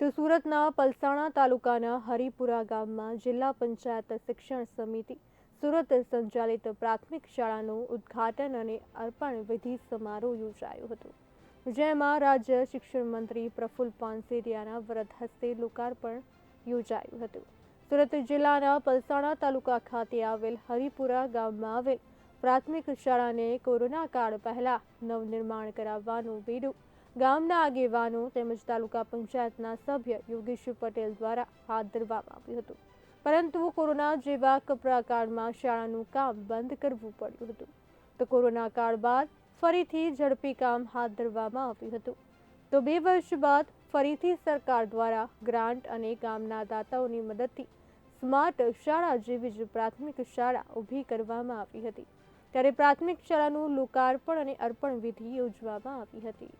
તો સુરતના પલસાણા તાલુકાના હરિપુરા ગામમાં જિલ્લા પંચાયત શિક્ષણ સમિતિ સુરત સંચાલિત પ્રાથમિક શાળાનું ઉદ્ઘાટન અને અર્પણ વિધિ સમારોહ યોજાયો હતો, જેમાં રાજ્ય શિક્ષણ મંત્રી પ્રફુલ્લ પાનસેરિયાના વરદ હસ્તે લોકાર્પણ યોજાયું હતું. સુરત જિલ્લાના પલસાણા તાલુકા ખાતે આવેલ હરિપુરા ગામમાં આવેલ પ્રાથમિક શાળાને કોરોના કાળ પહેલા નવનિર્માણ કરાવવાનું બીડું ગામના આગેવાનો તેમજ તાલુકા પંચાયતના સભ્ય યોગેશ પટેલ દ્વારા હાથ ધરવામાં આવ્યું હતું. પરંતુ કોરોના જેવા કપરા કાળમાં શાળાનું કામ બંધ કરવું પડ્યું હતું. તો કોરોના કાળ બાદ ફરીથી ઝડપી કામ હાથ ધરવામાં આવ્યું હતું. તો બે વર્ષ બાદ ફરીથી સરકાર દ્વારા ગ્રાન્ટ અને ગામના દાતાઓની મદદથી સ્માર્ટ શાળા જેવી જ પ્રાથમિક શાળા ઊભી કરવામાં આવી હતી. ત્યારે પ્રાથમિક શાળાનું લોકાર્પણ અને અર્પણ વિધિ યોજવામાં આવી હતી.